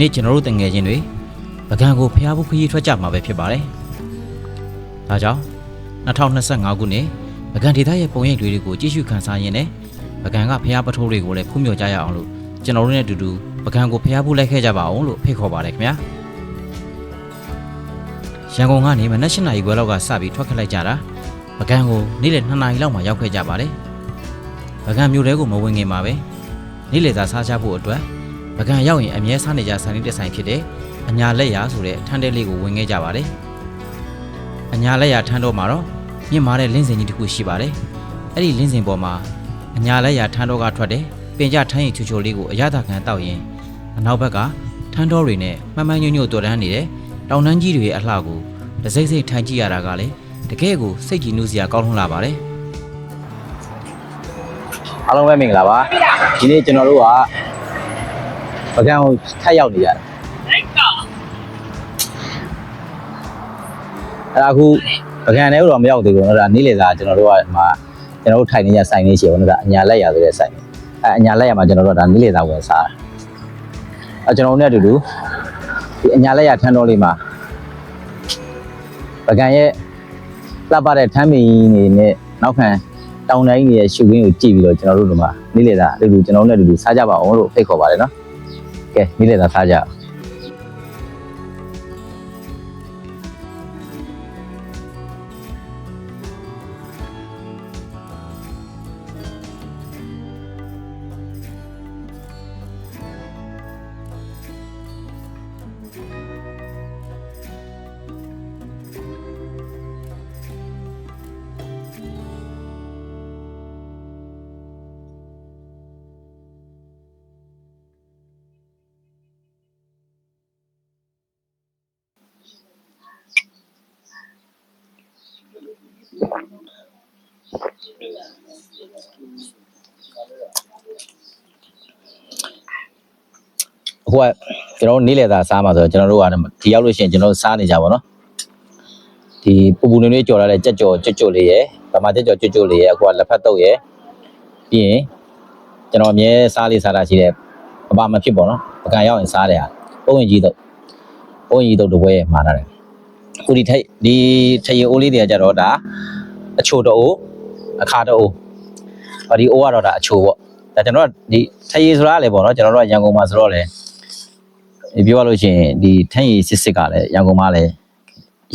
လုံးပဲမင်္ဂလာပါဒီနေ့ကျွန်တော်တို့တငယ်ချင်းတွေပကံကိုဖျားဖို့ခရီးထွက်ကြမှာပဲဖြစ်ပါတယ်ဒါကြောင့်2025ခုနှစ်ပကံဒေသရဲ့ပုံရိပ်တွေကိုကြည့်ရှုခန်းစားရင်းနဲ့ပကံကဖျားပထိုးတွေကိုလည်းဖူးမြော်ကြရအောင်လို့ကျွန်တော်တို့နဲ့အတူတူပကံကိုဖျားဖို့လိုက်ခဲ့ကြပါအောင်လို့ဖိတ်ခေါ်ပါတယ်ခင်ဗျာရန်ကုန်ကနေမနက်၈နာရီခွဲလောက်ကစပြီးထွက်ခက်လိုက်ကြတာပကံကိုနေ့လယ်2နာရီလောက်မှရောက်ခဲ့ကြပါတယ်ပကံမြို့ထဲကိုမဝင်ခင်မှာပဲနေ့လည်စာစားကြဖို့အတွက် ပကံရောက်ရင်အမြဲစားနေကြဆိုင်လေးတစ်ဆိုင်ဖြစ်တဲ့အညာလက်ရာဆိုတဲ့ထန်းတဲလေးကိုဝင်ခဲ့ကြပါတယ်။အညာလက်ရာထန်းတော့မှာတော့မြင့်မာတဲ့လင်းစင်ကြီးတစ်ခုရှိပါတယ်။အဲ့ဒီလင်းစင်ပေါ်မှာအညာလက်ရာထန်းတော့ကထွက်တဲ့ပင်ကြထန်းရည်ချူချူလေးကိုအရသာခံတောက်ရင်အနောက်ဘက်ကထန်းတော်တွေနဲ့မှန်မှန်ညွတ်ညွတ်တော်တန်းနေတဲ့တောင်တန်းကြီးတွေရဲ့အလှကိုတစိမ့်စိမ့်ထိုင်ကြည့်ရတာကလည်းတကယ်ကိုစိတ်ကြည်နူးစရာကောင်းလွန်းလာပါတယ်။အားလုံးပဲမင်္ဂလာပါဒီနေ့ကျွန်တော်တို့က ပကံကိုထပ်ရောက်နေရတယ်အဲ့ဒါအခုပကံထဲတော့မရောက်သေးဘူးเนาะဒါနေ့လေသာကျွန်တော်တို့ကဒီမှာကျွန်တော်တို့ထိုင်နေရဆိုင်နေရှိဘူးเนาะဒါအညာလက်ရဆိုတဲ့ဆိုင်အဲအညာလက်ရမှာကျွန်တော်တို့ကဒါနေ့လေသာဝင်စားတာအဲကျွန်တော်တို့နဲ့အတူတူဒီအညာလက်ရထန်းတော်လေးမှာပကံရဲ့လှပတဲ့ထမ်းမင်းနေနဲ့နောက်ခံတောင်တိုင်းရဲ့ရှုခင်းကိုကြည့်ပြီးတော့ကျွန်တော်တို့ဒီမှာနေ့လေသာအတူတူကျွန်တော်တို့နဲ့အတူတူစားကြပါအောင်လို့ဖိတ်ခေါ်ပါတယ်เนาะ ကဲနေ့လေသာစားကြအောင် အခုကကျွန်တော်တို့နေ့လည်သားစားမှာဆိုတော့ကျွန်တော်တို့ကဒီရောက်လို့ရှိရင်ကျွန်တော်တို့စားနေကြပါတော့ဒီပူပူနွေ့နွေ့ကြော်လာတဲ့ကြက်ကြော်ကြွတ်ကြွတ်လေးရယ်ဗမာကြက်ကြော်ကြွတ်ကြွတ်လေးရယ်အခုကလက်ဖက်တုပ်ရယ်ပြီးရင်ကျွန်တော်အမြဲစားလေးစားတာရှိတယ်အပါမဖြစ်ပေါ့နော်ပကံရောက်ရင်စားတယ်ဟာပုံရင်ကြီးတုပ်ပုံရင်ကြီးတုပ်တစ်ပွဲမှာထားတယ်အခုဒီထိတ်ဒီထရေအိုးလေးတွေကကြတော့ဒါအချိုတအိုးအခါတအိုးဟောဒီအိုးကတော့ဒါအချိုပေါ့ဒါကျွန်တော်ကဒီထရေဆိုတာလေပေါ့နော်ကျွန်တော်တို့ကရန်ကုန်မှာဆိုတော့လေဒီ ပြောရလို့ရှိရင်ဒီထန်းရည်စစ်စစ်ကလည်းရန်ကုန်မှာလည်း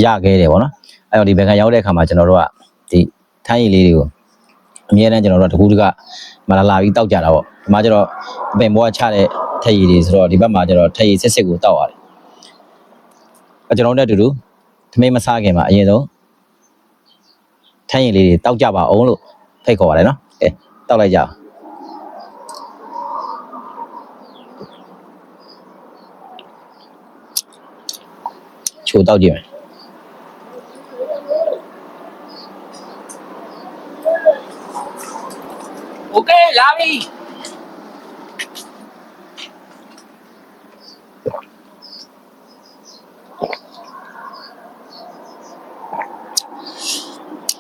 ရခဲ့တယ်ပေါ့နော်အဲ့တော့ဒီဘက်ကရောက်တဲ့အခါမှာကျွန်တော်တို့ကဒီထန်းရည်လေးတွေကိုအများနဲ့ကျွန်တော်တို့ကတကူးတကမလာလာပြီးတောက်ကြတာပေါ့ဒီမှာကျတော့အပင်ဘောကချတဲ့ထက်ရည်တွေဆိုတော့ဒီဘက်မှာကျတော့ထက်ရည်စစ်စစ်ကိုတောက်ရတယ်အဲ့ကျွန်တော်တို့နဲ့အတူတူသမင်းမစားခင်မှာအရင်ဆုံးထန်းရည်လေးတွေတောက်ကြပါအောင်လို့ဖိတ်ခေါ်ပါတယ်နော်ကဲတောက်လိုက်ကြအောင် 求到底。Ok, lá đi.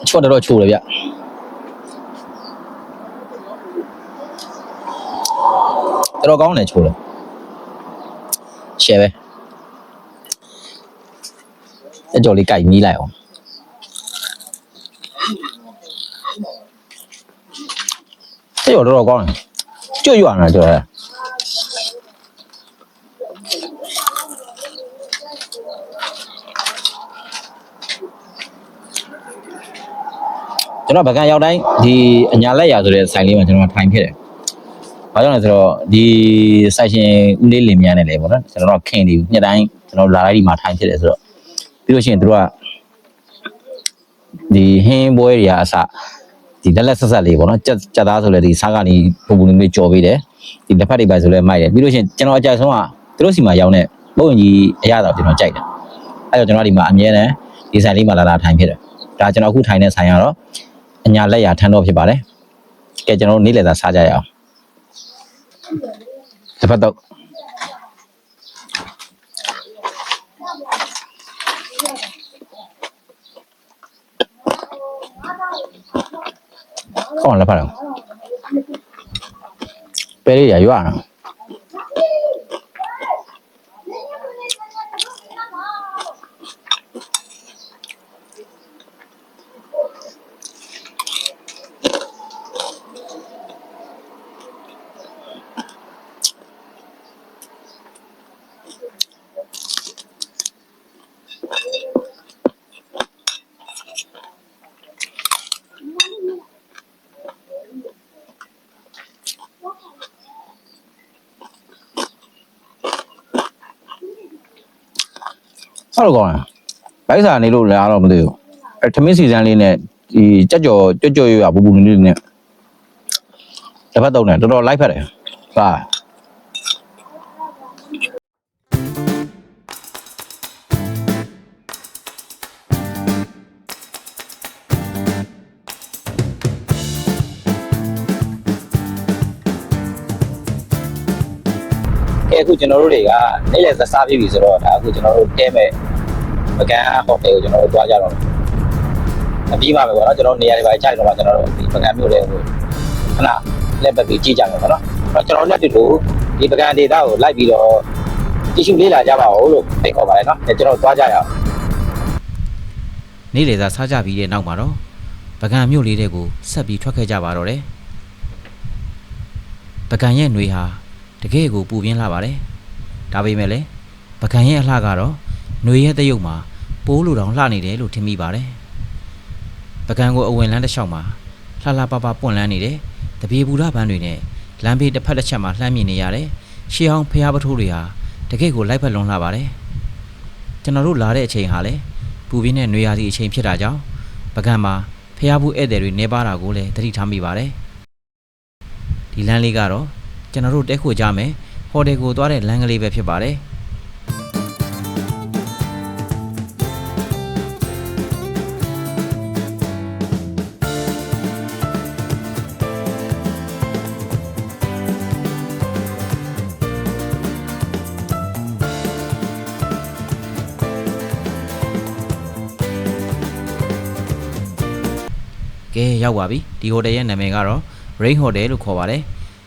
Chua được rồi, chủ rồi. Tôi có này chủ rồi. Chè về. အကြော်လေးကြိုက်နီးလိုက်အောင်အကြော်တော်တော်ကောင်းတယ်ကျွတ်ရွာနေကြော်တယ်ကျွန်တော်ဗကန်ရောက်တိုင်းဒီအညာလက်ရာဆိုတဲ့ဆိုင်လေးမှာကျွန်တော်ထိုင်ခဲ့တယ်။ဘာကြောင့်လဲဆိုတော့ဒီဆိုင်ရှင်ဦးလေးလင်မြန်းနဲ့လေပေါ့နော်ကျွန်တော်တို့ခင်နေပြီနှစ်တိုင်းကျွန်တော်လာလိုက်ဒီမှာထိုင်ဖြစ်တယ်ဆိုတော့ ပြီးလို့ရှိရင်တို့ကဒီဟင်းပွဲတွေကအစဒီလက်လက်ဆက်ဆက်လေးပေါ့နော်ကြက်ကြက်သားဆိုလဲဒီစားကနေပူပူနေနေကြော်ပေးတယ်ဒီလက်ဖက်တွေပဲဆိုလဲမိုက်တယ်ပြီးလို့ရှိရင်ကျွန်တော်အကြိုက်ဆုံးကသူတို့စီမှာရောက်နေပုံရင်ကြီးအရသာကိုကျွန်တော်ကြိုက်တယ်အဲ့တော့ကျွန်တော်ဒီမှာအမြဲတမ်းဒီဆိုင်လေးမှာလာလာထိုင်ဖြစ်တယ်ဒါကျွန်တော်အခုထိုင်တဲ့ဆိုင်ကတော့အညာလက်ရာထန်းတော့ဖြစ်ပါတယ်ကဲကျွန်တော်တို့နေ့လည်သာစားကြရအောင်တစ်ဖက်တော့ ကောင်းလားဖတ်တော့ပဲလေးရရွာနော် ဟုတ်တော့ကောင်းတယ်ဘိုက်စာနေလို့လည်းအားတော့မသိဘူးအဲထမင်းစီစန်းလေးနဲ့ဒီကြက်ကြော်ကြွကြွရွရွပူပူနေလေးနဲ့တစ်ဖက်သုံးတယ်တော်တော်လိုက်ဖက်တယ်ဟာကဲအခုကျွန်တော်တို့တွေကနေ့လည်စားပြပြီဆိုတော့ဒါအခုကျွန်တော်တို့တဲမဲ့ ပကံဟိုတယ်ကိုကျွန်တော်တို့တွားကြတော့အပြီးပါပဲပေါ့နော်ကျွန်တော်နေရာတွေပါခြိုက်တော့မှကျွန်တော်တို့ဒီပကံမျိုးလေးကိုခဏလက်ပတ်ပြီးကြည့်ကြမယ်ပေါ့နော်အဲ့တော့ကျွန်တော်လက်တူဒီပကံဒေတာကိုလိုက်ပြီးတော့ကြည့်ရှုလေ့လာကြပါဦးလို့ဖိတ်ခေါ်ပါတယ်နော်အဲကျွန်တော်တွားကြရအောင် နေ့လေသာစားကြပြီးတဲ့နောက်မှာတော့ပကံမြို့လေးတဲ့ကိုဆက်ပြီးထွက်ခဲ့ကြပါတော့တယ်ပကံရဲ့ຫນွေဟာတကယ်ကိုပူပြင်းလာပါတယ်ဒါပေမဲ့လည်းပကံရဲ့အလှကတော့ຫນွေရဲ့တရုပ်မှာ ပိုးလိုတောင်လှနေတယ်လို့ထင်မိပါတယ်ပကံကိုအဝင်လန်းတစ်လျှောက်မှာလှလှပပပွင့်လန်းနေတယ်တပြေပူရပန်းတွေနဲ့လမ်းဘေးတစ်ဖက်တစ်ချက်မှာလှမ်းမြင်နေရတယ်ရှေးအောင်ဖျားပထိုးတွေဟာတကယ်ကိုလိုက်ဖက်လွန်လှပါတယ်ကျွန်တော်တို့လာတဲ့အချိန်ဟာလည်းပူပြင်းတဲ့နွေရာသီအချိန်ဖြစ်တာကြောင့်ပကံမှာဖျားဘူးဧည့်သည်တွေနေပါတာကိုလည်းသတိထားမိပါတယ်ဒီလမ်းလေးကတော့ကျွန်တော်တို့တဲခိုကြမယ်ဟိုတယ်ကိုသွားတဲ့လမ်းကလေးပဲဖြစ်ပါတယ် ကဲရောက်ပါပြီဒီဟိုတယ်ရဲ့နာမည်ကတော့ Rain Hotel လို့ခေါ်ပါတယ်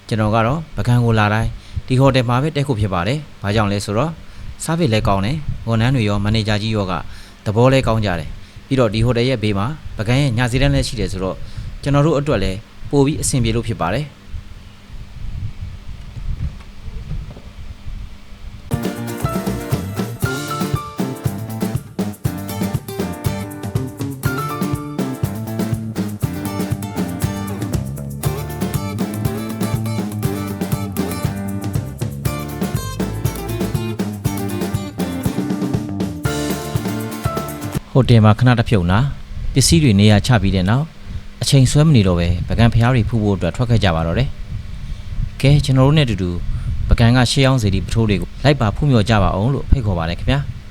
ကျွန်တော်ကတော့ပကံကိုလာတိုင်းဒီဟိုတယ်မှာပဲတက်ခုဖြစ်ပါတယ်ဘာကြောင့်လဲဆိုတော့ service လည်းကောင်းတယ်ဝန်ထမ်းတွေရောမန်နေဂျာကြီးရောကသဘောလည်းကောင်းကြတယ်ပြီးတော့ဒီဟိုတယ်ရဲ့ဘေးမှာပကံရဲ့ညစီတန်းလည်းရှိတယ်ဆိုတော့ကျွန်တော်တို့အတွက်လည်းပို့ပြီးအဆင်ပြေလို့ဖြစ်ပါတယ် ဟိုတယ်မှာခဏတစ်ဖြုတ်နာပစ္စည်းတွေနေရာချပြီးတဲ့နောက်အချိန်ဆွဲမနေတော့ပဲပကံဖျားတွေဖူးဖို့အတွက်ထွက်ခဲ့ကြပါတော့တယ်။ကဲကျွန်တော်တို့နဲ့အတူတူပကံကရှေးအောင်စီဒီပထိုးတွေကိုလိုက်ပါဖူးမြော်ကြပါအောင်လို့ဖိတ်ခေါ်ပါတယ်ခင်ဗျာ။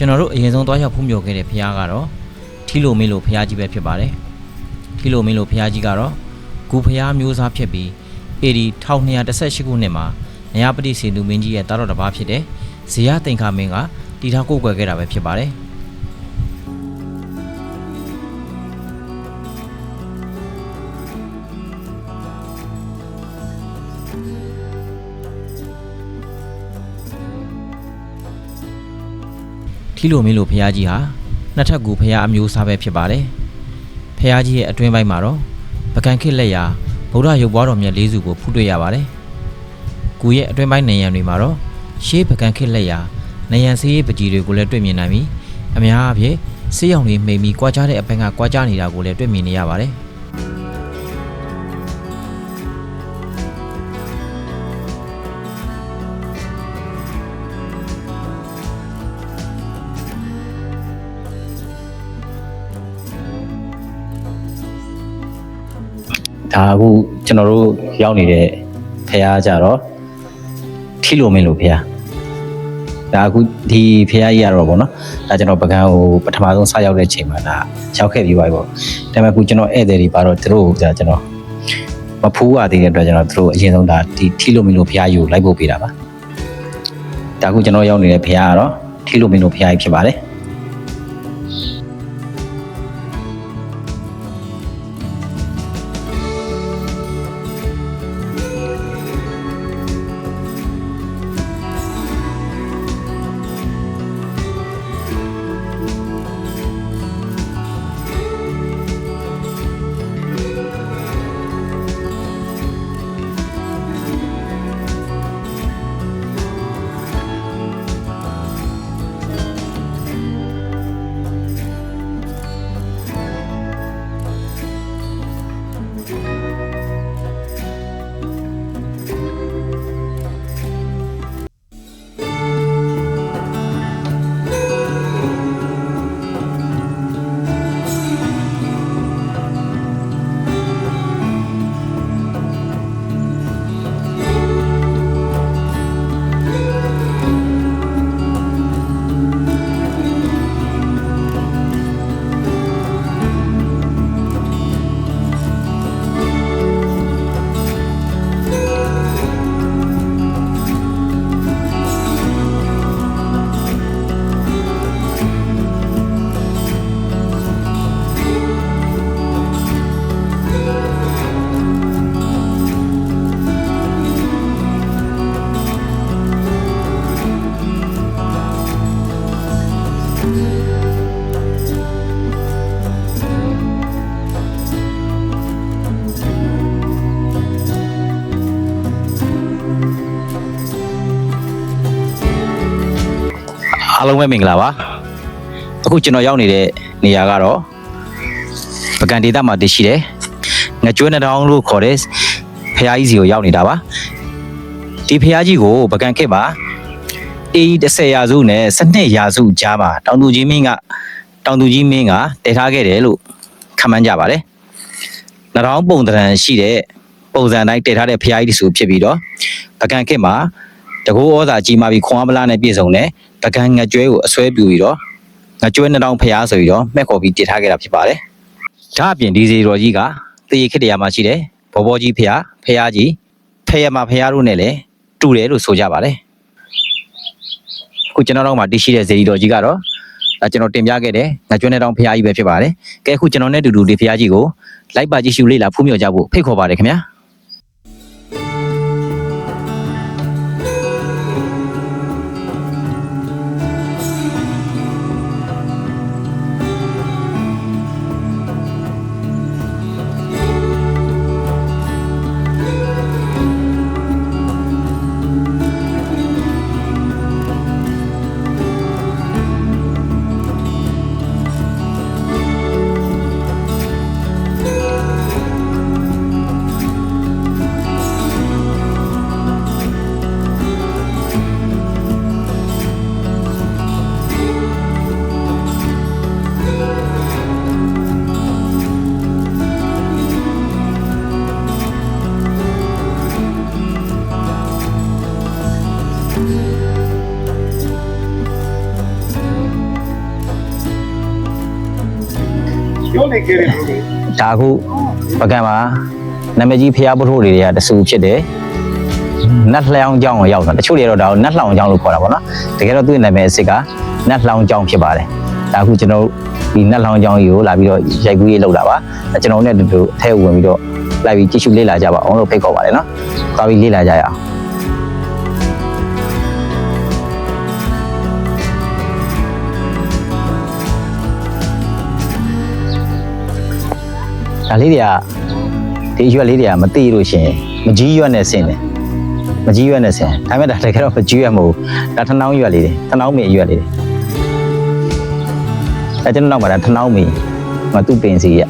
ကျွန်တော်တို့အရင်ဆုံးသွားရောက်ဖုံးမြော်ခဲ့တဲ့ဖះကတော့ထီလိုမင်းလိုဖះကြီးပဲဖြစ်ပါတယ်ထီလိုမင်းလိုဖះကြီးကတော့ဂူဖះမျိုးစားဖြစ်ပြီး AD 1218ခုနှစ်မှာနရပတိစေသူမင်းကြီးရဲ့တာတော်တစ်ပါးဖြစ်တဲ့ဇေယသိင်္ခာမင်းကတည်ထားကိုးကွယ်ခဲ့တာပဲဖြစ်ပါတယ် ထီလိုမင်းလိုဖះကြီးဟာနှစ်ထပ်ကူဖះအမျိုးအစားပဲဖြစ်ပါတယ်ဖះကြီးရဲ့အတွင်းပိုင်းမှာတော့ပကံခစ်လက်ရာဗုဒ္ဓရုပ်ပွားတော်မြတ်လေးစုကိုဖူးတွေ့ရပါတယ်။ကူရဲ့အတွင်းပိုင်းနေရံတွေမှာတော့ရှေးပကံခစ်လက်ရာနေရံစေးရေးပကြီးတွေကိုလည်းတွေ့မြင်နိုင်ပြီးအများအားဖြင့်စေးရောင်တွေမှိန်ပြီးကြွားကြတဲ့အပိုင်းကကြွားကြနေတာကိုလည်းတွေ့မြင်နေရပါတယ်။ ဒါအခုကျွန်တော်တို့ရောက်နေတဲ့ဖះကြတော့ထီလိုမင်းလို့ဖះဒါအခုဒီဖះကြီးရတော့ဗောနော်ဒါကျွန်တော်ပကံကိုပထမဆုံးစရောက်တဲ့ချိန်မှာဒါရောက်ခဲ့ပြီးပါပြီဗောဒါပေမဲ့အခုကျွန်တော်ဧည့်သည်တွေပါတော့သူတို့ကကျွန်တော်မဖူးရသေးတဲ့အတွက်ကျွန်တော်သူတို့အရင်ဆုံးဒါဒီထီလိုမင်းလို့ဖះကြီးကိုလိုက်ဖို့ပေးတာပါဒါအခုကျွန်တော်ရောက်နေတဲ့ဖះကတော့ထီလိုမင်းလို့ဖះကြီးဖြစ်ပါတယ် လုံးပဲမင်္ဂလာပါအခုကျွန်တော်ရောက်နေတဲ့နေရာကတော့ပကံဒေသမှာတည်ရှိတယ်ငကြွေးနှတောင်းလို့ခေါ်တဲ့ဖះကြီးစီကိုရောက်နေတာပါဒီဖះကြီးကိုပကံခေတ်မှာအေး30ရာစုနဲ့12ရာစုကြားမှာတောင်သူကြီးမင်းကတောင်သူကြီးမင်းကတည်ထားခဲ့တယ်လို့ခန့်မှန်းကြပါတယ်နှတောင်းပုံတရံရှိတဲ့ပုံစံတိုင်းတည်ထားတဲ့ဖះကြီးဆိုဖြစ်ပြီးတော့ပကံခေတ်မှာတကူဩဇာကြီးမားပြီးခွန်အားမလားနဲ့ပြည့်စုံတဲ့ ပကံငကြွဲကိုအစွဲပြူပြီးတော့ငကြွဲနှစ်တောင်ဖျားဆိုပြီးတော့မှက်ခေါ်ပြီးတည်ထားခဲ့တာဖြစ်ပါတယ်။ဒါအပြင်ဒီစီတော်ကြီးကတရေခေတ္တရာမှာရှိတယ်ဘောဘောကြီးဖျားဖျားကြီးဖယမဖျားတို့နဲ့လည်းတူတယ်လို့ဆိုကြပါတယ်။အခုကျွန်တော်တို့မှာတည်ရှိတဲ့ဇေဒီတော်ကြီးကတော့အဲကျွန်တော်တင်ပြခဲ့တဲ့ငကြွဲနှစ်တောင်ဖျားကြီးပဲဖြစ်ပါတယ်။ကဲအခုကျွန်တော်နဲ့တူတူဒီဖျားကြီးကိုလိုက်ပါကြည့်ရှုလေ့လာဖူးမြော်ကြဖို့ဖိတ်ခေါ်ပါတယ်ခင်ဗျာ။ နေကြတယ်လို့လေဒါအခုပကံမှာနာမည်ကြီးဖျားပုထိုးတွေကတဆူဖြစ်တယ်နတ်လျောင်းကြောင်းကိုရောက်တာတချို့တွေတော့ဒါကိုနတ်လောင်ကြောင်းလို့ခေါ်တာပေါ့နော်တကယ်တော့သူ့နာမည်အစ်စ်ကနတ်လောင်ကြောင်းဖြစ်ပါတယ်ဒါအခုကျွန်တော်တို့ဒီနတ်လောင်ကြောင်းကြီးကိုလာပြီးတော့ရိုက်ကူးရေးလုပ်တာပါအဲကျွန်တော်တို့နဲ့အတူတူအထဲဝင်ပြီးတော့လိုက်ပြီးကြည့်ရှုလေ့လာကြပါအောင်လို့ဖိတ်ခေါ်ပါတယ်နော်သွားပြီးလေ့လာကြရအောင် ဒါလေးတွေကဒီရွက်လေးတွေကမသိလို့ရှိရင်မကြီးရွက်နဲ့ဆင်းတယ်မကြီးရွက်နဲ့ဆင်းဒါပေမဲ့ဒါတကယ်တော့မကြီးရွက်မဟုတ်ဘူးဒါထနှောင်းရွက်လေးတွေထနှောင်းမီရွက်လေးတွေအဲကျွန်တော်နောက်မှာဒါထနှောင်းမီမသူ့ပင်စီရ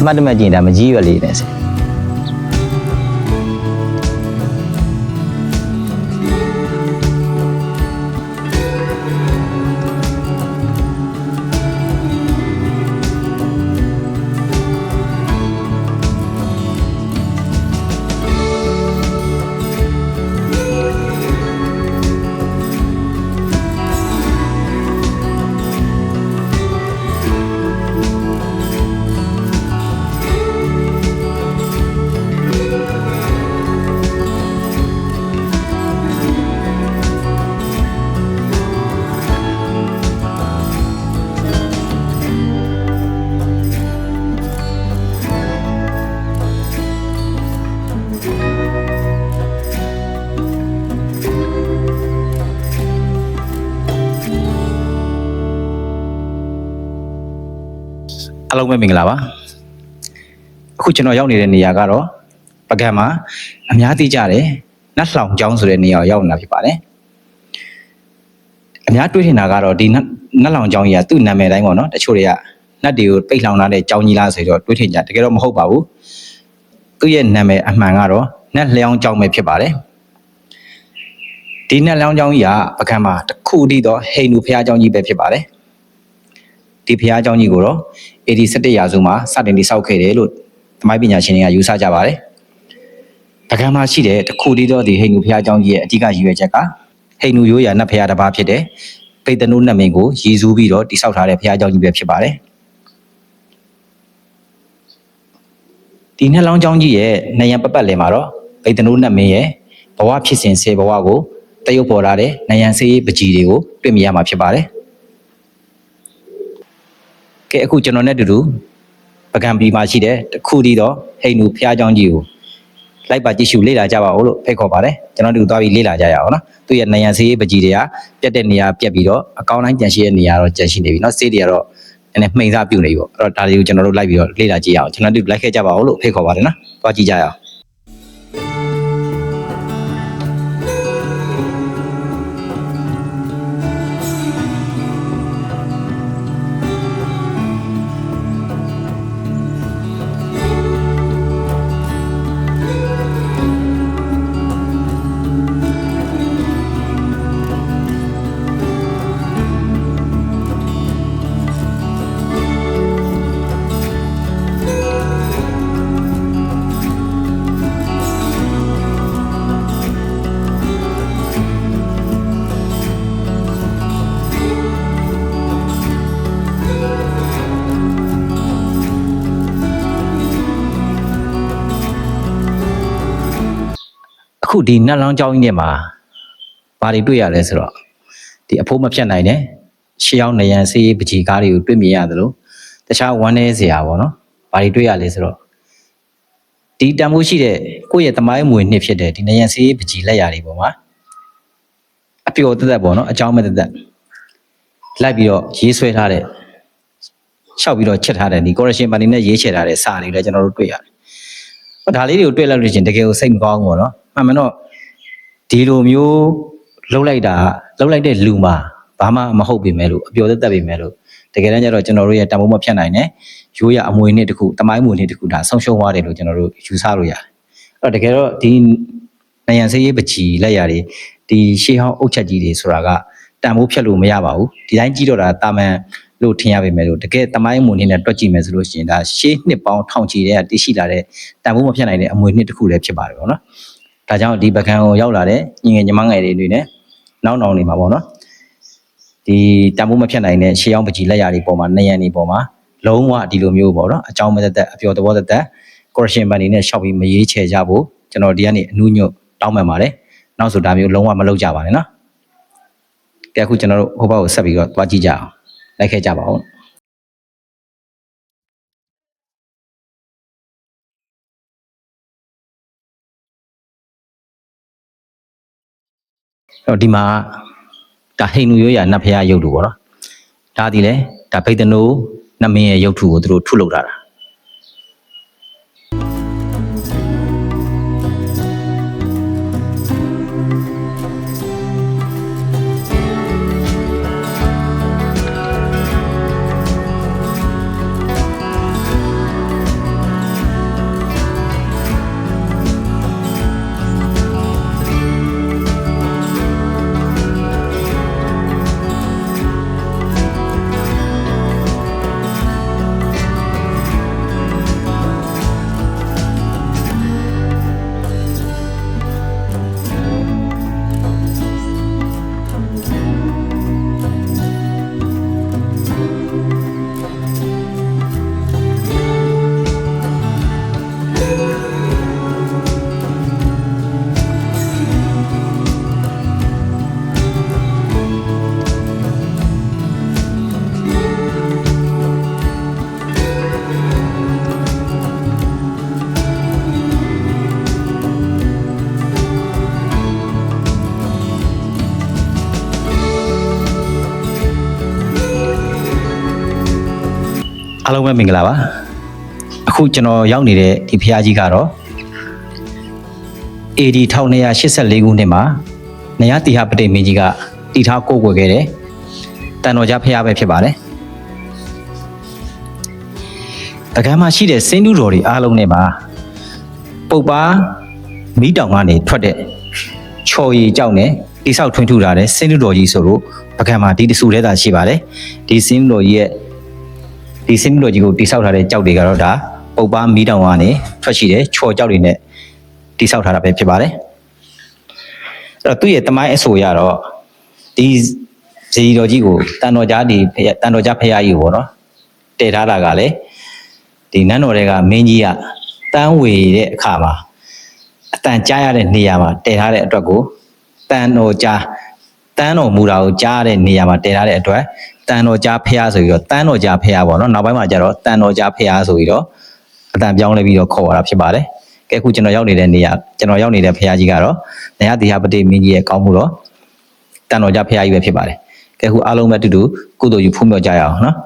အမှတ်တမဲ့ကြည့်ရင်ဒါမကြီးရွက်လေးနဲ့ဆင်း လုံးပဲမင်္ဂလာပါအခုကျွန်တော်ရောက်နေတဲ့နေရာကတော့ပကံမှာအများသိကြတယ်နတ်လောင်ကျောင်းဆိုတဲ့နေရာကိုရောက်နေတာဖြစ်ပါတယ်အများတွေးထင်တာကတော့ဒီနတ်နတ်လောင်ကျောင်းကြီးကသူ့နာမည်တိုင်းပေါ့နော်တချို့တွေကနတ်တွေကိုပိတ်လောင်လာတဲ့ကျောင်းကြီးလားဆိုတော့တွေးထင်ကြတကယ်တော့မဟုတ်ပါဘူးသူ့ရဲ့နာမည်အမှန်ကတော့နတ်လျောင်းကျောင်းပဲဖြစ်ပါတယ်ဒီနတ်လျောင်းကျောင်းကြီးကပကံမှာတစ်ခုတည်းသောဟိန္ဒူဘုရားကျောင်းကြီးပဲဖြစ်ပါတယ် ဒီဘုရားကျောင်းကြီးကိုတော့ AD 17ရာစုမှာစတင်တည်ဆောက်ခဲ့တယ်လို့သမိုင်းပညာရှင်တွေကယူဆကြပါတယ်။ပကံမှာရှိတဲ့တခုတည်းသောဒီဟိန္ဒူဘုရားကျောင်းကြီးရဲ့အဓိကရည်ရွယ်ချက်ကဟိန္ဒူရိုးရာနတ်ဘုရားတစ်ပါးဖြစ်တဲ့ပိတနုနတ်မင်းကိုရည်စူးပြီးတော့တည်ဆောက်ထားတဲ့ဘုရားကျောင်းကြီးပဲဖြစ်ပါတယ်။ဒီနှစ်လောင်းကျောင်းကြီးရဲ့နေရန်ပပတ်လည်မှာတော့ပိတနုနတ်မင်းရဲ့ဘဝဖြစ်စဉ်ဆေဘဝကိုတရုပ်ပေါ်လာတဲ့နေရန်ဆေးပကြီးတွေကိုတွေ့မြင်ရမှာဖြစ်ပါတယ်။ ကဲအခုကျွန်တော်နဲ့အတူတူပကံပြည်မှာရှိတဲ့တခုတည်းတော့ဟိန္ဒူဘုရားကျောင်းကြီးကိုလိုက်ပါကြည့်ရှုလေ့လာကြပါဦးလို့ဖိတ်ခေါ်ပါတယ်ကျွန်တော်တို့သွားပြီးလေ့လာကြရအောင်နော်သူရဲ့နယံဆေးပကြီးတွေကပြတ်တဲ့နေရာပြတ်ပြီးတော့အကောင်းတိုင်းကြံရှိတဲ့နေရာတော့ကြံရှိနေပြီနော်ဆေးတွေကတော့နည်းနည်းမှိန်စားပြုတ်နေပြီပေါ့အဲ့တော့ဒါတွေကိုကျွန်တော်တို့လိုက်ပြီးတော့လေ့လာကြည့်ရအောင်ကျွန်တော်တို့လိုက်ခဲ့ကြပါဦးလို့ဖိတ်ခေါ်ပါတယ်နော်သွားကြည့်ကြရအောင် ဒီနတ်လောင်းကြောင်းကြီးထဲမှာဘာတွေတွေ့ရလဲဆိုတော့ဒီအဖိုးမဖြတ်နိုင်တဲ့ရှေးအောင်နယံစေးပကြီးကားတွေကိုတွေ့မြင်ရတယ်လို့တခြားဝမ်းနေစရာပေါ့နော်ဘာတွေတွေ့ရလဲဆိုတော့ဒီတန်ဖိုးရှိတဲ့ကိုယ့်ရဲ့တမိုင်းမွေနှစ်ဖြစ်တဲ့ဒီနယံစေးပကြီးလက်ရာတွေပေါ်မှာအပျော်တက်တက်ပေါ့နော်အကြောင်းမဲ့တက်တက်လိုက်ပြီးတော့ရေးဆွဲထားတဲ့လျှောက်ပြီးတော့ချက်ထားတဲ့ဒီ correction ပါနေနဲ့ရေးချယ်ထားတဲ့စာတွေလည်းကျွန်တော်တို့တွေ့ရတယ်ဟော ဒါလေးတွေကိုတွေ့လိုက်လို့ချင်းတကယ်ကိုစိတ်မကောင်းဘူးပေါ့နော်မှန်မှန်တော့ဒီလိုမျိုးလှုပ်လိုက်တာလှုပ်လိုက်တဲ့လူမှာဘာမှမဟုတ်ပေမဲ့လို့အပျော်သက်သက်ပေမဲ့လို့တကယ်တမ်းကျတော့ကျွန်တော်တို့ရဲ့တံမိုးမဖြတ်နိုင်နဲ့ရိုးရအမွေနှစ်တစ်ခုတမိုင်းမွေနှစ်တစ်ခုဒါဆုံးရှုံးသွားတယ်လို့ကျွန်တော်တို့ယူဆလို့ရတယ်အဲ့တော့တကယ်တော့ဒီနယံစေးရေးပချီလက်ရာတွေဒီရှေးဟောင်းအုတ်ချက်ကြီးတွေဆိုတာကတံမိုးဖြတ်လို့မရပါဘူးဒီတိုင်းကြီးတော့ဒါတာမန် လို့ထင်ရပေမဲ့လို့တကယ်တမိုင်းမွေနှစ်နဲ့တွက်ကြည့်မယ်ဆိုလို့ရှိရင်ဒါရှေးနှစ်ပေါင်းထောင်ချီတဲ့တရှိလာတဲ့တံမိုးမဖြတ်နိုင်တဲ့အမွေနှစ်တစ်ခုလည်းဖြစ်ပါတယ်ပေါ့နော်ဒါကြောင့်ဒီပကံကိုရောက်လာတဲ့ညီငယ်ညီမငယ်တွေတွေနဲ့နောက်နောက်နေမှာပေါ့နော်ဒီတံမိုးမဖြတ်နိုင်တဲ့ရှေးအောင်ပကြီးလက်ရာတွေပေါ်မှာနေရန်တွေပေါ်မှာလုံးဝဒီလိုမျိုးပေါ့နော်အကြောင်းမသက်သက်အပျော်သဘောသက်သက် correction ဘန်တွေနဲ့ရှောက်ပြီးမရေးချယ်ကြဖို့ကျွန်တော်ဒီကနေအနုညွတ်တောင်းပန်ပါတယ်နောက်ဆိုဒါမျိုးလုံးဝမလုပ်ကြပါနဲ့နော်ကဲအခုကျွန်တော်တို့ဟိုဘက်ကိုဆက်ပြီးတော့သွားကြည့်ကြအောင် လိုက်ခဲ့ကြပါဦးအဲ့တော့ဒီမှာဒါဟိန္ဒူရိုးရာနတ်ဖရာရုပ်တူပေါ့နော်ဒါဒီလေဒါဗိဒနိုးနတ်မင်းရဲ့ရုပ်ထုကိုသူတို့ထုလုပ်တာ ပဲမင်္ဂလာပါအခုကျွန်တော်ရောက်နေတဲ့ဒီဖရာကြီးကတော့ AD 1284ခုနှစ်မှာနရတိဟပတိမင်းကြီးကတည်ထားကိုးကွယ်ခဲ့တဲ့တန်တော်ကြားဖရာပဲဖြစ်ပါတယ်တကယ်မှရှိတဲ့စင်းတူတော်တွေအားလုံးနဲ့မှာပုပ်ပါမိတောင်ကနေထွက်တဲ့ချော်ရီကြောက်နဲ့တိဆောက်ထွန်းထူထားတဲ့စင်းတူတော်ကြီးဆိုလို့ပကံမှာဒီတဆူထဲသာရှိပါတယ်ဒီစင်းတူတော်ကြီးရဲ့ ဒီစင်မီလိုကြီးကိုတိဆောက်ထားတဲ့ကြောက်တွေကတော့ဒါပုပ်ပါမီးတောင်ကနေထွက်ရှိတဲ့ချော်ကြောက်တွေနဲ့တိဆောက်ထားတာပဲဖြစ်ပါတယ်အဲ့တော့သူ့ရဲ့တမိုင်းအဆိုရတော့ဒီဇီတော်ကြီးကိုတန်တော်ကြားဒီဖယားတန်တော်ကြားဖယားကြီးကိုပေါ့နော်တည်ထားတာကလည်းဒီနန်းတော်တွေကမင်းကြီးကတန်းဝေတဲ့အခါမှာအတန်ကြားရတဲ့နေရာမှာတည်ထားတဲ့အတွက်ကိုတန်တော်ကြားတန်းတော်မူတာကိုကြားရတဲ့နေရာမှာတည်ထားတဲ့အတွက် တန်တော်ကြားဖះဆိုပြီးတော့တန်းတော်ကြားဖះပေါ့နော်နောက်ပိုင်းမှာကျတော့တန်တော်ကြားဖះဆိုပြီးတော့အတန်ပြောင်းလဲပြီးတော့ခေါ်ရတာဖြစ်ပါတယ်ကဲအခုကျွန်တော်ရောက်နေတဲ့နေရာကျွန်တော်ရောက်နေတဲ့ဖះကြီးကတော့နယတိဟပတိမင်းကြီးရဲ့ကောင်းမှုတော့တန်တော်ကြားဖះကြီးပဲဖြစ်ပါတယ်ကဲအခုအားလုံးပဲအတူတူကုသိုလ်ယူဖူးမြော်ကြရအောင်နော်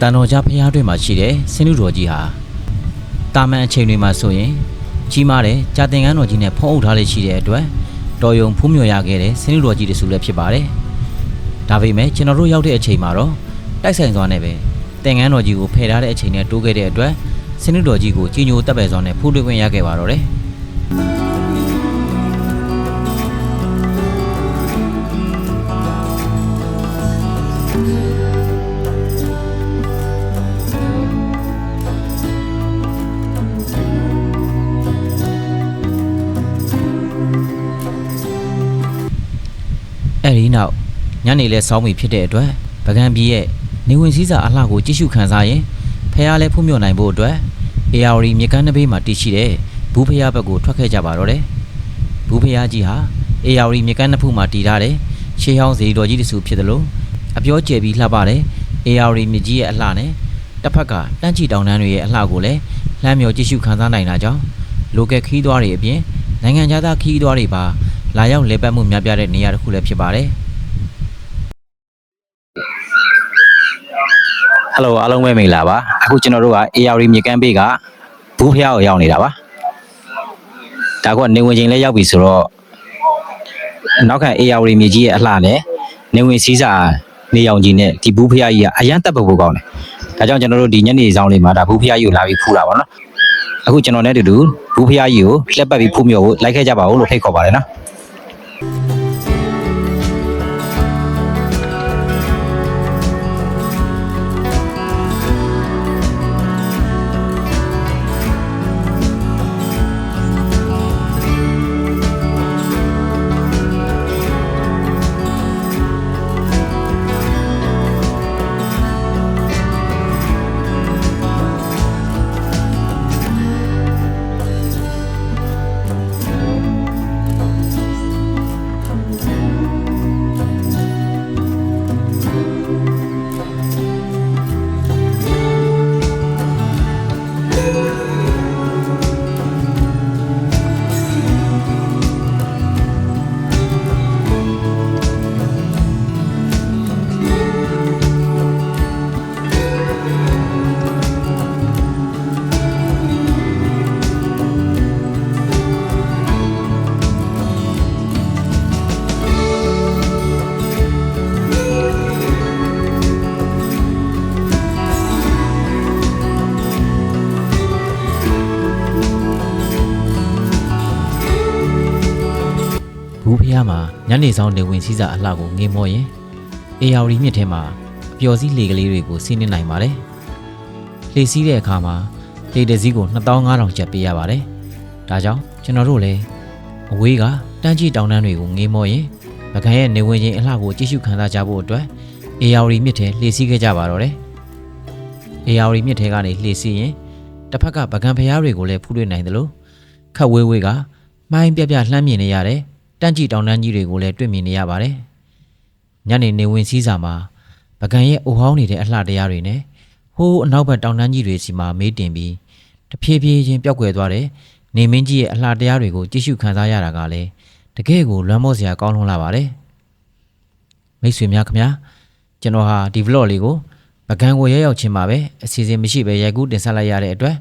တန်တော်ကြားဖျားတွေမှာရှိတဲ့ဆင်းလူတော်ကြီးဟာတာမန်အချိန်တွေမှာဆိုရင်ကြီးမားတဲ့ဂျာတင်ကန်းတော်ကြီးနဲ့ဖုံးအုပ်ထားလေးရှိတဲ့အတွက်တော်ယုံဖူးမြော်ရခဲ့တဲ့ဆင်းလူတော်ကြီးတစုလည်းဖြစ်ပါတယ်။ဒါပေမဲ့ကျွန်တော်တို့ရောက်တဲ့အချိန်မှာတော့တိုက်ဆိုင်စွာနဲ့ပဲတင်ကန်းတော်ကြီးကိုဖယ်ထားတဲ့အချိန်နဲ့တိုးခဲ့တဲ့အတွက်ဆင်းလူတော်ကြီးကိုကြီးညိုတက်ပဲစွာနဲ့ဖူးလွှင့်ခွင့်ရခဲ့ပါတော့တယ်။ ညနေလဲစောင်းပြီဖြစ်တဲ့အတွက်ပကံပြည်ရဲ့နေဝင်စည်းစာအလှကိုကြည့်ရှုခန်းစားရင်ဖះလဲဖုံးမြော်နိုင်ဖို့အတွက် AR မြေကမ်းတစ်ဘေးမှာတည်ရှိတဲ့ဘူးဖះဘက်ကိုထွက်ခဲ့ကြပါတော့တယ်ဘူးဖះကြီးဟာ AR မြေကမ်းတစ်ဖူးမှာတည်ထားတဲ့ရှေးဟောင်းဇေတော်ကြီးတစ်စုဖြစ်တယ်လို့အပြောကျယ်ပြီးလှပတဲ့ AR မြေကြီးရဲ့အလှနဲ့တစ်ဖက်ကတန်းချီတောင်တန်းတွေရဲ့အလှကိုလည်းလှမ်းမြော်ကြည့်ရှုခန်းစားနိုင်တာကြောင့် local ခီးသွားတွေအပြင်နိုင်ငံခြားသားခီးသွားတွေပါလာရောက်လေပတ်မှုများပြားတဲ့နေရာတစ်ခုလည်းဖြစ်ပါတယ် ဟယ်လိုအားလုံးပဲမင်္ဂလာပါအခုကျွန်တော်တို့က AR မြေကမ်းဘေးကဘူးဖျားကိုရောက်နေတာပါဒါကနေဝင်ချိန်လဲရောက်ပြီဆိုတော့နောက်ခံ AR မြေကြီးရဲ့အလှနဲ့နေဝင်စည်းစာနေရောင်ကြီးနဲ့ဒီဘူးဖျားကြီးကအရန်တက်ပုတ်ဖို့ကောင်းတယ်ဒါကြောင့်ကျွန်တော်တို့ဒီညနေဆောင်လေးမှာဒါဘူးဖျားကြီးကိုလာပြီးဖူးတာပါနော်အခုကျွန်တော်နဲ့အတူတူဘူးဖျားကြီးကိုလက်ပတ်ပြီးဖူးမြော်ဖို့လိုက်ခဲ့ကြပါဦးလို့ဖိတ်ခေါ်ပါတယ်နော် နေဆောင်နေဝင်စည်းစာအလှကိုငေမောရင် AR မြစ်ထဲမှာအပျော်စီးလေကလေးတွေကိုစီးနှင်းနိုင်ပါတယ်။လေစီးတဲ့အခါမှာလေတစ်စီးကို2500ကျပ်ပေးရပါတယ်။ဒါကြောင့်ကျွန်တော်တို့လည်းအဝေးကတန်းကြီးတောင်တန်းတွေကိုငေမောရင်ပကံရဲ့နေဝင်ချင်းအလှကိုကြည့်ရှုခံစားကြဖို့အတွက် AR မြစ်ထဲလေစီးခဲ့ကြပါတော့တယ်။ AR မြစ်ထဲကနေလေစီးရင်တစ်ဖက်ကပကံဖျားတွေကိုလည်းဖူးလွှဲနိုင်တယ်လို့ခတ်ဝေးဝေးကမိုင်းပြပြလှမ်းမြင်နေရတဲ့ တန်းကြီးတောင်တန်းကြီးတွေကိုလည်းတွေ့မြင်နေရပါတယ်။ညနေနေဝင်စည်းစာမှာပကံရဲ့အိုဟောင်းနေတဲ့အလှတရားတွေနဲ့ဟိုးအနောက်ဘက်တောင်တန်းကြီးတွေစီမှာမေးတင်ပြီးတဖြည်းဖြည်းချင်းပျောက်ကွယ်သွားတဲ့နေမင်းကြီးရဲ့အလှတရားတွေကိုကြည့်ရှုခံစားရတာကလည်းတကယ့်ကိုလွမ်းမိုးစရာကောင်းလွန်းလာပါတယ်။မိတ်ဆွေများခင်ဗျာကျွန်တော်ဟာဒီ vlog လေးကိုပကံကိုရောက်ရောက်ချင်းပါပဲအစီအစဉ်မရှိပဲရိုက်ကူးတင်ဆက်လိုက်ရတဲ့အတွက်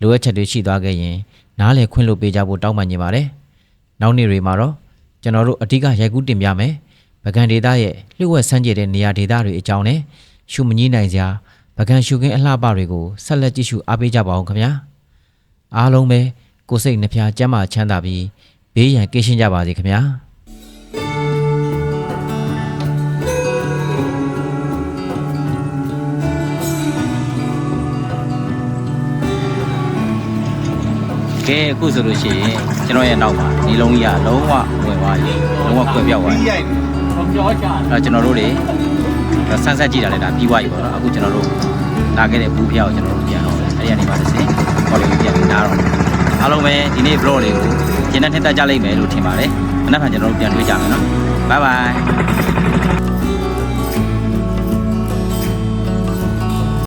လိုအပ်ချက်တွေရှိသွားခဲ့ရင်နားလည်ခွင့်လို့ပေးကြဖို့တောင်းပန်နေပါတယ်။နောက်နေ့တွေမှာတော့ ကျွန်တော်တို့အဓိကရိုက်ကူးတင်ပြမယ်။ပကံဒေတာရဲ့လျှို့ဝှက်ဆန်းကျင်တဲ့နေရာဒေတာတွေအကြောင်းနဲ့ရှုမငြိနိုင်စရာပကံရှုခင်းအလှပတွေကိုဆက်လက်ကြည့်ရှုအားပေးကြပါအောင်ခင်ဗျာ။အားလုံးပဲကိုယ်စိတ်နှဖျားကျမ်းမာချမ်းသာပြီးဘေးရန်ကင်းရှင်းကြပါစေခင်ဗျာ။ကဲအခုဆိုလို့ရှိရင်ကျွန်တော်ရဲ့နောက်မှာဒီလုံးကြီးကလုံးဝဝင် သွားပြီလုံးဝကွက်ပြောက်သွားပြီအဲကျွန်တော်တို့တွေဆန်းဆက်ကြည့်တာလည်းဒါပြီးသွားပြီပေါ့နော်အခုကျွန်တော်တို့လာခဲ့တဲ့ဘူးဖျောက်ကိုကျွန်တော်တို့ပြန်တော့တယ်အဲ့ဒီကနေမှတစ်ဆင့်ခေါ်လို့ပြန်ပြီးနားတော့တယ်အားလုံးပဲဒီနေ့ vlog လေးကိုကျင်းတဲ့ထက်တက်ကြလိမ့်မယ်လို့ထင်ပါတယ်မနက်ဖြန်ကျွန်တော်တို့ပြန်တွေ့ကြမယ်နော် bye bye